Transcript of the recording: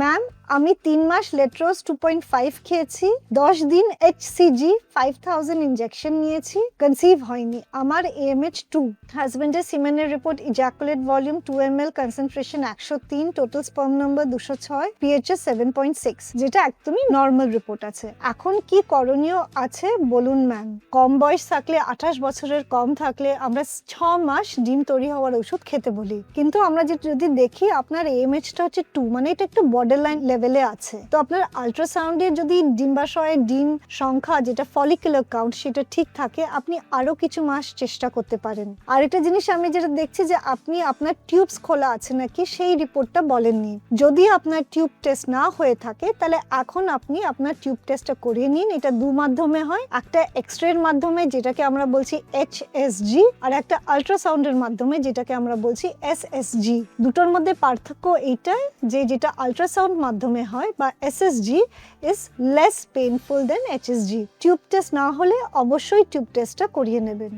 Ma'am আমি তিন মাস লেট্রোস টু পয়েন্ট ফাইভ খেয়েছি, দশ দিন H CG five thousand injection নিয়েছি কনসিভ হয়নি। আমার এএমএচ টু হাজবেন্ডের সিমেনের report ejaculate volume two M L concentration একশো তিন টোটাল স্পার্ম নম্বর দুশো ছয় পিএইচএস সেভেন পয়েন্ট সিক্স যেটা একদমই নর্মাল রিপোর্ট আছে। এখন কি করণীয় আছে বলুন ম্যাম কম বয়স থাকলে, আঠাশ বছরের কম থাকলে আমরা ছ মাস ডিম তৈরি হওয়ার ওষুধ খেতে বলি। কিন্তু আমরা যদি দেখি, আপনার এএমএচটা হচ্ছে টু মানে এটা একটু বর্ডার লাইন লেভেলে আছে। তো আপনার আলট্রাসাউন্ডে যদি ডিম্বাশয়ের ডিম সংখ্যা, যেটা ফলিকুলার কাউন্ট সেটা ঠিক থাকে, আপনি আরও কিছু মাস চেষ্টা করতে পারেন। আর একটা জিনিস আমি যেটা দেখছি যে আপনি আপনার টিউবস খোলা আছে নাকি, সেই রিপোর্টটা বলেননি। যদি আপনার টিউব টেস্ট না হয়ে থাকে, তাহলে এখন আপনি আপনার টিউব টেস্টটা করিয়ে নিন। এটা দু মাধ্যমে হয়। একটা এক্স রের মাধ্যমে, যেটাকে আমরা বলছি এইচ আর একটা আলট্রাসাউন্ডের মাধ্যমে, যেটাকে আমরা বলছি এস দুটোর মধ্যে পার্থক্য এইটাই যে, যেটা আলট্রাসাউন্ড মাধ্যমে হয় বা SSG is less painful then HSG tube test না হলে অবশ্যই টিউব টেস্টটা করিয়ে নেবেন।